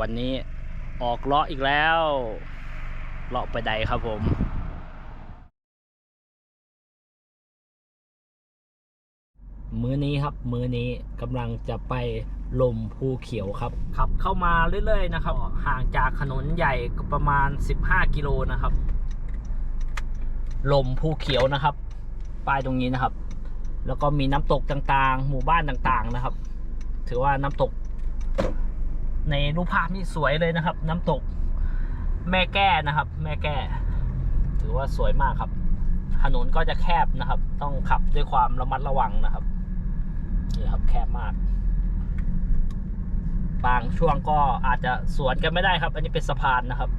วันนี้ออกเลาะอีกแล้วเลาะไปใดครับผมมื้อนี้ครับมื้อนี้กำลังจะไปลมภูเขียวครับขับเข้ามาเรื่อยๆนะครับ ห่างจากถนนใหญ่ก็ประมาณ 15 กิโลนะครับ ลมภูเขียวนะครับ ป้ายตรงนี้นะครับ แล้วก็มีน้ำตกต่างๆ หมู่บ้านต่างๆนะครับ ถือว่าน้ำตก ในรูปภาพนี่สวยเลยนะครับ น้ำตก แม่แก้นะครับ แม่แก้ ถือว่าสวยมากครับ ถนนก็จะแคบนะครับ ต้องขับด้วยความระมัดระวังนะครับนี่ครับแคบมาก บางช่วงก็อาจจะสวนกันไม่ได้ครับ อันนี้เป็นสะพานนะครับ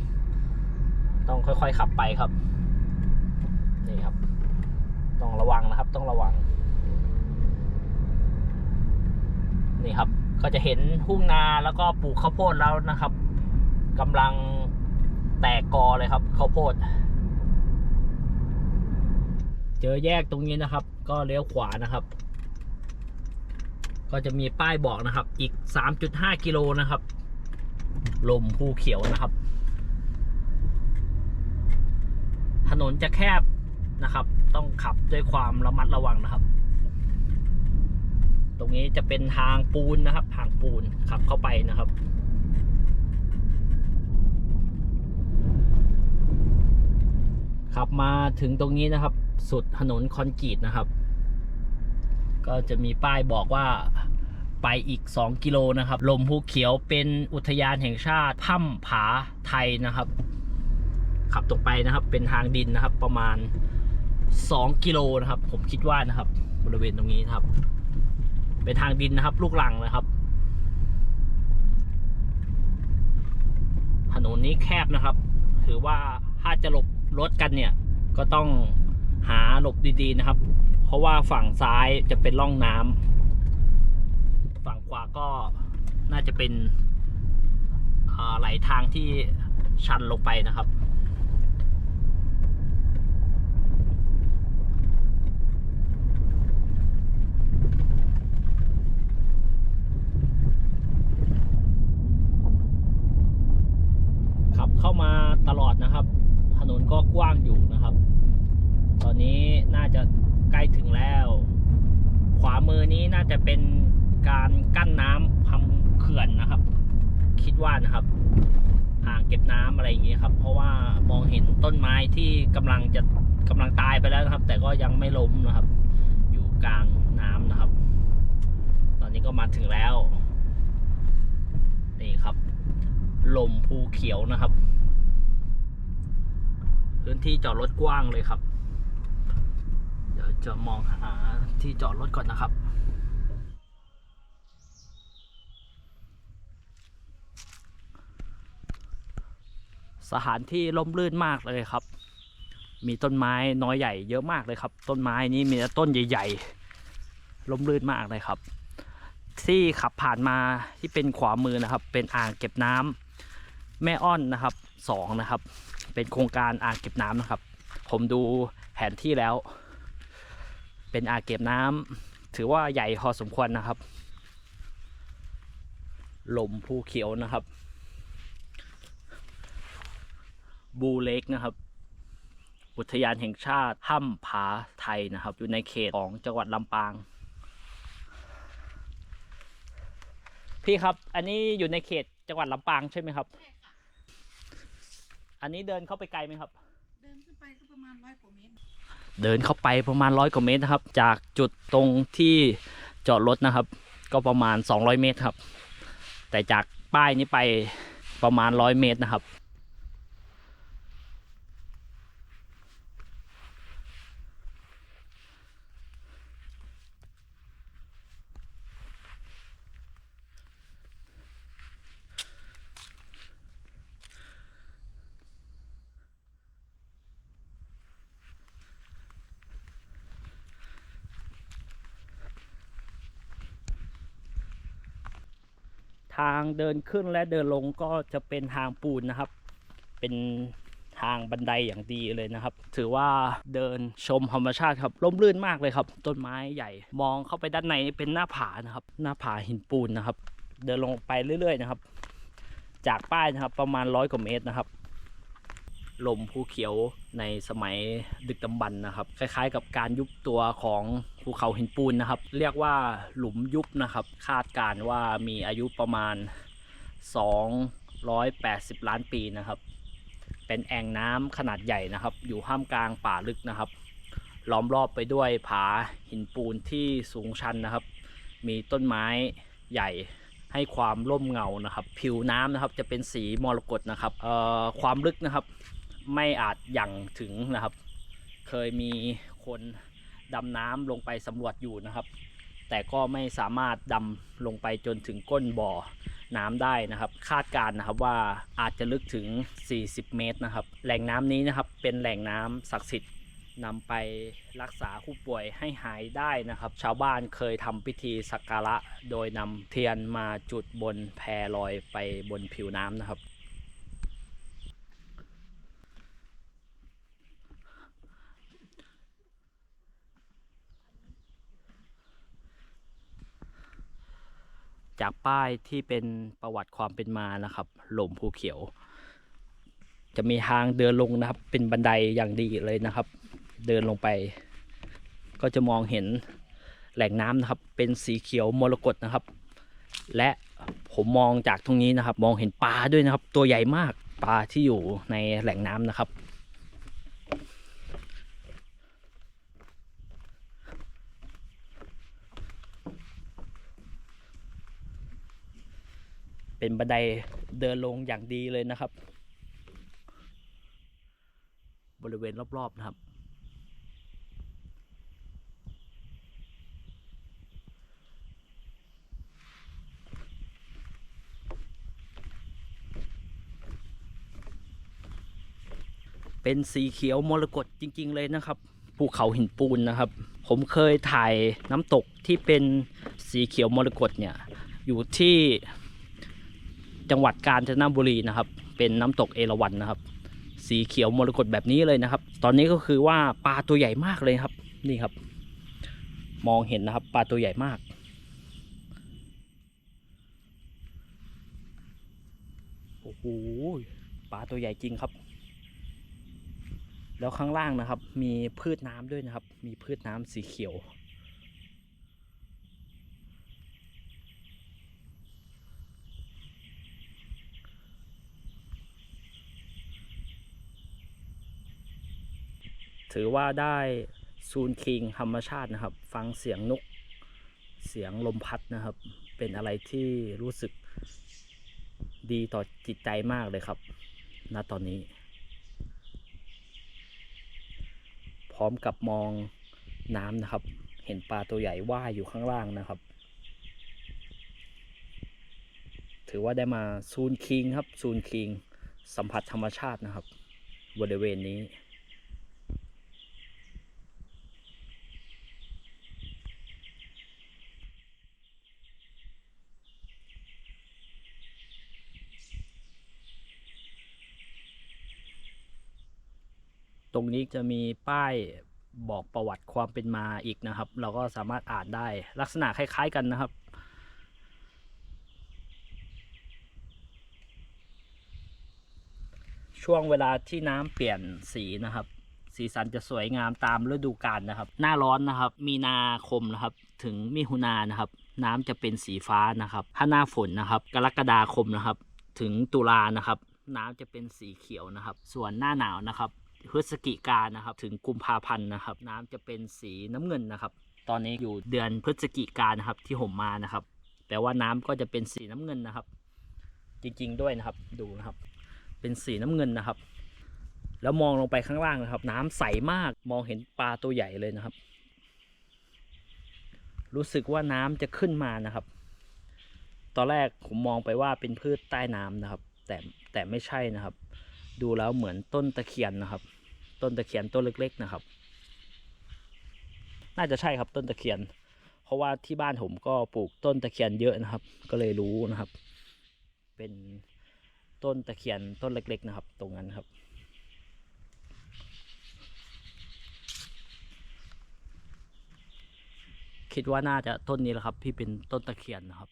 ต้องค่อยๆขับไปครับนี่ครับ ต้องระวังนะครับ ต้องระวัง นี่ครับ ก็จะเห็นทุ่งนาแล้วก็ปลูกข้าวโพดแล้วนะครับกำลังแตกกอเลยครับข้าวโพด เจอแยกตรงนี้นะครับ ก็เลี้ยวขวานะครับ ก็จะมีป้ายบอกนะครับ อีก 3.5 กิโลนะครับ ลมภูเขียวนะครับ ถนนจะแคบนะครับ ต้องขับด้วยความระมัดระวังนะครับ ตรงนี้จะเป็นทางปูนนะครับทางปูนขับเข้าไปนะครับขับมาถึงตรงนี้นะครับ สุดถนนคอนกรีตนะครับ ก็จะมีป้ายบอกว่าไปอีก 2 กิโลนะครับ ลมภูเขียวเป็นอุทยานแห่งชาติถ้ำผาไทยนะครับ ขับตรงไปนะครับเป็นทางดินนะครับประมาณ 2 กิโลนะครับ ผมคิดว่านะครับ บริเวณตรงนี้นะครับ เป็นทางดินนะครับ ลูกหลังนะครับ ถนนนี้แคบนะครับ ถือว่าถ้าจะหลบรถกันเนี่ย ก็ต้องหาหลบดีๆนะครับ เพราะว่าฝั่งซ้ายจะเป็นร่องน้ำฝั่งขวาก็น่าจะเป็นไหลทางที่ชันลงไปนะครับเข้ามาตลอดนะครับ ถนนก็กว้างอยู่นะครับ ตอนนี้น่าจะใกล้ถึงแล้ว ขวามือ นี้น่าจะเป็นการกั้นน้ำทำเขื่อนนะครับ คิดว่านะครับอ่างเก็บน้ำอะไรอย่างนี้ครับ เพราะว่ามองเห็นต้นไม้ที่กำลังจะกำลังตายไปแล้วนะครับ แต่ก็ยังไม่ล้มนะครับ อยู่กลางน้ำนะครับ ตอนนี้ก็มาถึงแล้ว นี่ครับ ลมภูเขียวนะครับ พื้นที่จอดรถกว้างเลยครับ เดี๋ยวจะมองหาที่จอดรถก่อนนะครับ สถานที่ร่มรื่นมากเลยครับ มีต้นไม้น้อยใหญ่เยอะมากเลยครับ ต้นไม้นี้มีต้นใหญ่ๆร่มรื่นมากเลยครับ ที่ขับผ่านมาที่เป็นขวามือนะครับ เป็นอ่างเก็บน้ำแม่อ้อนนะครับสองนะครับ เป็นโครงการอ่างเก็บน้ำนะครับ ผมดูแผนที่แล้ว เป็นอ่างเก็บน้ำถือว่าใหญ่พอสมควรนะครับลมภูเขียวนะครับ บูเล็กนะครับ อุทยานแห่งชาติถ้ำผาไทยนะครับ อยู่ในเขตของจังหวัดลำปาง พี่ครับ อันนี้อยู่ในเขตจังหวัดลำปางใช่ไหมครับใช่ค่ะอันนี้เดินเข้าไปไกลไหมครับ เดินขึ้นไปก็ประมาณร้อยกว่าเมตร เดินเข้าไปประมาณร้อยกว่าเมตรนะครับ จากจุดตรงที่จอดรถนะครับ ก็ประมาณ 200 เมตรครับ แต่จากป้ายนี้ไปประมาณ 100 เมตรนะครับ ทางเดินขึ้นและเดินลงก็จะเป็นทางปูนนะครับ เป็นทางบันไดอย่างดีเลยนะครับ ถือว่าเดินชมธรรมชาติครับร่มรื่นมากเลยครับ ต้นไม้ใหญ่ มองเข้าไปด้านในเป็นหน้าผานะครับ หน้าผาหินปูนนะครับ เดินลงไปเรื่อย ๆ นะครับ จากป้ายนะครับประมาณร้อยกว่าเมตรนะครับ ลมภูเขียว ในสมัยดึกดำบรรพ์นะครับ คล้ายๆ กับการยุบตัวของภูเขาหินปูนนะครับ เรียกว่าหลุมยุบนะครับ คาดการว่ามีอายุประมาณ 280 ล้านปีนะครับ เป็นแอ่งน้ำขนาดใหญ่นะครับ อยู่ห้ามกลางป่าลึกนะครับ ล้อมรอบไปด้วยผาหินปูนที่สูงชันนะครับ มีต้นไม้ใหญ่ให้ความร่มเงานะครับ ผิวน้ำนะครับจะเป็นสีมรกตนะครับเอ่อความลึกนะครับ ไม่อาจยังถึงนะครับ เคยมีคนดำน้ำลงไปสำรวจอยู่นะครับ แต่ก็ไม่สามารถดำลงไปจนถึงก้นบ่อน้ำได้นะครับ คาดการณ์นะครับว่าอาจจะลึกถึง 40 เมตรนะครับ แหล่งน้ำนี้นะครับเป็นแหล่งน้ำศักดิ์สิทธิ์นำไปรักษาผู้ป่วยให้หายได้นะครับ ชาวบ้านเคยทำพิธีสักการะ โดยนำเทียนมาจุดบนแพรลอยไปบนผิวน้ำนะครับ จากป้ายที่เป็นประวัติความเป็นมานะครับหล่มภูเขียว จะมีทางเดินลงนะครับ เป็นบันไดอย่างดีเลยนะครับ เดินลงไป ก็จะมองเห็นแหล่งน้ำนะครับ เป็นสีเขียวมรกตนะครับ และผมมองจากตรงนี้นะครับ มองเห็นปลาด้วยนะครับ ตัวใหญ่มากปลาที่อยู่ในแหล่งน้ำนะครับ เป็นบันไดเดินลงอย่างดีเลยนะครับ บริเวณรอบ ๆ นะครับ เป็นสีเขียวมรกตจริง ๆ เลยนะครับภูเขาหินปูนนะครับ ผมเคยถ่ายน้ำตกที่เป็นสีเขียวมรกตเนี่ย อยู่ที่ จังหวัดกาญจนบุรีนะครับ เป็นน้ำตกเอราวัณนะครับ สีเขียวมรกตแบบนี้เลยนะครับ ตอนนี้ก็คือว่าปลาตัวใหญ่มากเลยครับ นี่ครับ มองเห็นนะครับ ปลาตัวใหญ่มากโอ้โหปลาตัวใหญ่จริงครับ แล้วข้างล่างนะครับ มีพืชน้ำด้วยนะครับ มีพืชน้ำสีเขียว ถือว่าได้ซูนคิงธรรมชาตินะครับ ฟังเสียงนกเสียงลมพัดนะครับ เป็นอะไรที่รู้สึกดีต่อจิตใจมากเลยครับณตอนนี้ พร้อมกับมองน้ำนะครับ เห็นปลาตัวใหญ่ว่ายอยู่ข้างล่างนะครับ ถือว่าได้มาซูนคิงครับซูนคิงสัมผัสธรรมชาตินะครับ บริเวณนี้ ตรงนี้จะมีป้ายบอกประวัติความเป็นมาอีกนะครับ เราก็สามารถอ่านได้ลักษณะคล้าย ๆ กันนะครับ ช่วงเวลาที่น้ำเปลี่ยนสีนะครับ สีสันจะสวยงามตามฤดูกาลนะครับ หน้าร้อนนะครับ มีนาคมนะครับ ถึงมิถุนานะครับ น้ำจะเป็นสีฟ้านะครับถ้าหน้าฝนนะครับ กรกฎาคมนะครับ ถึงตุลานะครับ น้ำจะเป็นสีเขียวนะครับ ส่วนหน้าหนาวนะครับ พฤศจิกายนนะครับถึงกุมภาพันธ์นะครับ น้ำจะเป็นสีน้ำเงินนะครับ ตอนนี้อยู่เดือนพฤศจิกายนนะครับที่ผมมานะครับแต่ว่าน้ำก็จะเป็นสีน้ำเงินนะครับ จริงๆด้วยนะครับดูนะครับ เป็นสีน้ำเงินนะครับ แล้วมองลงไปข้างล่างนะครับ น้ำใสมากมองเห็นปลาตัวใหญ่เลยนะครับ รู้สึกว่าน้ำจะขึ้นมานะครับ ตอนแรกผมมองไปว่าเป็นพืชใต้น้ำนะครับ แต่แต่ไม่ใช่นะครับ ดูแล้วเหมือนต้นตะเคียนนะครับ ต้นตะเคียนต้นเล็กๆนะครับ น่าจะใช่ครับต้นตะเคียน เพราะว่าที่บ้านผมก็ปลูกต้นตะเคียนเยอะนะครับ ก็เลยรู้นะครับ เป็นต้นตะเคียนต้นเล็ก ๆ นะครับ ตรงนั้นครับคิดว่าน่าจะต้นนี้แหละครับ ที่เป็นต้นตะเคียนนะครับ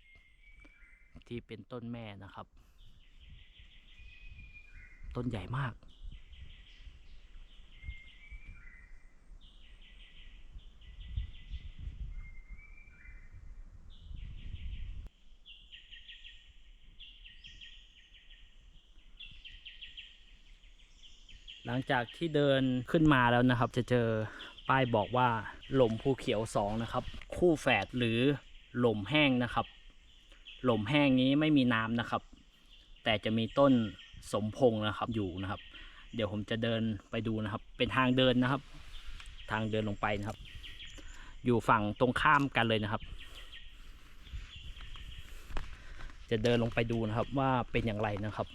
ที่เป็นต้นแม่นะครับ ต้นใหญ่มาก หลังจากที่เดินขึ้นมาแล้วนะครับ จะเจอป้ายบอกว่าหล่มภูเขียวสองนะครับ คู่แฝดหรือหล่มแห้งนะครับ หล่มแห้งนี้ไม่มีน้ำนะครับ แต่จะมีต้นสมพงนะครับอยู่นะครับ เดี๋ยวผมจะเดินไปดูนะครับ เป็นทางเดินนะครับ ทางเดินลงไปนะครับ อยู่ฝั่งตรงข้ามกันเลยนะครับ จะเดินลงไปดูนะครับว่าเป็นอย่างไรนะครับ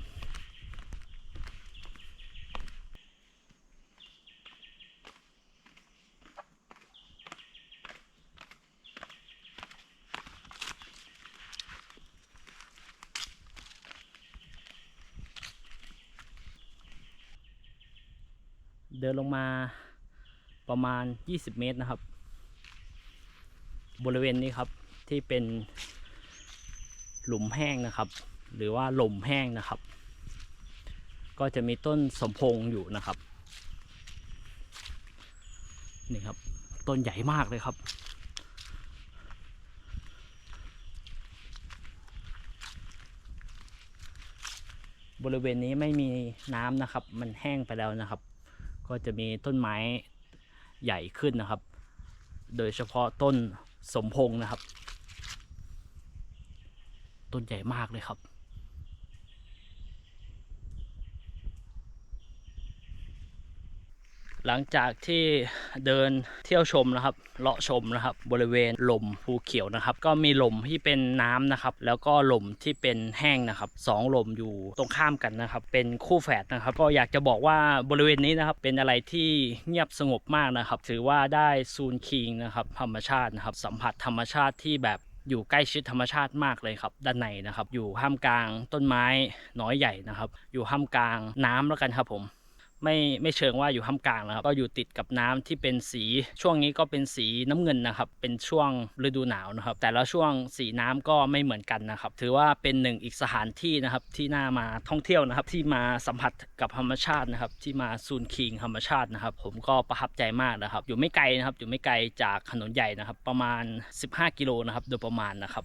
เดินลงมา ประมาณ 20 เมตรนะครับ บริเวณนี้ครับที่เป็นหลุมแห้งนะครับ หรือว่าหล่มแห้งนะครับ ก็จะมีต้นสมพงอยู่นะครับนี่ครับต้นใหญ่มากเลยครับ บริเวณนี้ไม่มีน้ำนะครับ มันแห้งไปแล้วนะครับ ก็จะมีต้นไม้ ใหญ่ขึ้นนะครับ โดยเฉพาะต้นสมพงษ์นะครับ ต้นใหญ่มากเลยครับ หลังจากที่เดินเที่ยวชมนะครับ เลาะชมนะครับ บริเวณหล่มภูเขียวนะครับ ก็มีหล่มที่เป็นน้ำนะครับ แล้วก็หล่มที่เป็นแห้งนะครับสองหล่มอยู่ตรงข้ามกันนะครับ เป็นคู่แฝดนะครับ ก็อยากจะบอกว่าบริเวณนี้นะครับ เป็นอะไรที่เงียบสงบมากนะครับ ถือว่าได้ซูนคิงนะครับ ธรรมชาตินะครับ สัมผัสธรรมชาติที่แบบอยู่ใกล้ชิดธรรมชาติมากเลยครับ ด้านในนะครับ อยู่ท่ามกลางต้นไม้น้อยใหญ่นะครับ อยู่ท่ามกลางน้ำแล้วกันครับผม ไม่ไม่เชิงว่าอยู่ท่ามกลางนะครับก็อยู่ติดกับน้ำที่เป็นสีช่วงนี้ก็เป็นสีน้ำเงินนะครับ เป็นช่วงฤดูหนาวนะครับ แต่ละช่วงสีน้ำก็ไม่เหมือนกันนะครับ ถือว่าเป็นหนึ่งอีกสถานที่นะครับที่น่ามาท่องเที่ยวนะครับ ที่มาสัมผัสกับธรรมชาตินะครับ ที่มาซูนคิงธรรมชาตินะครับ ผมก็ประทับใจมากนะครับ อยู่ไม่ไกลนะครับ อยู่ไม่ไกลจากถนนใหญ่นะครับ ประมาณ 15 กิโลนะครับโดยประมาณนะครับ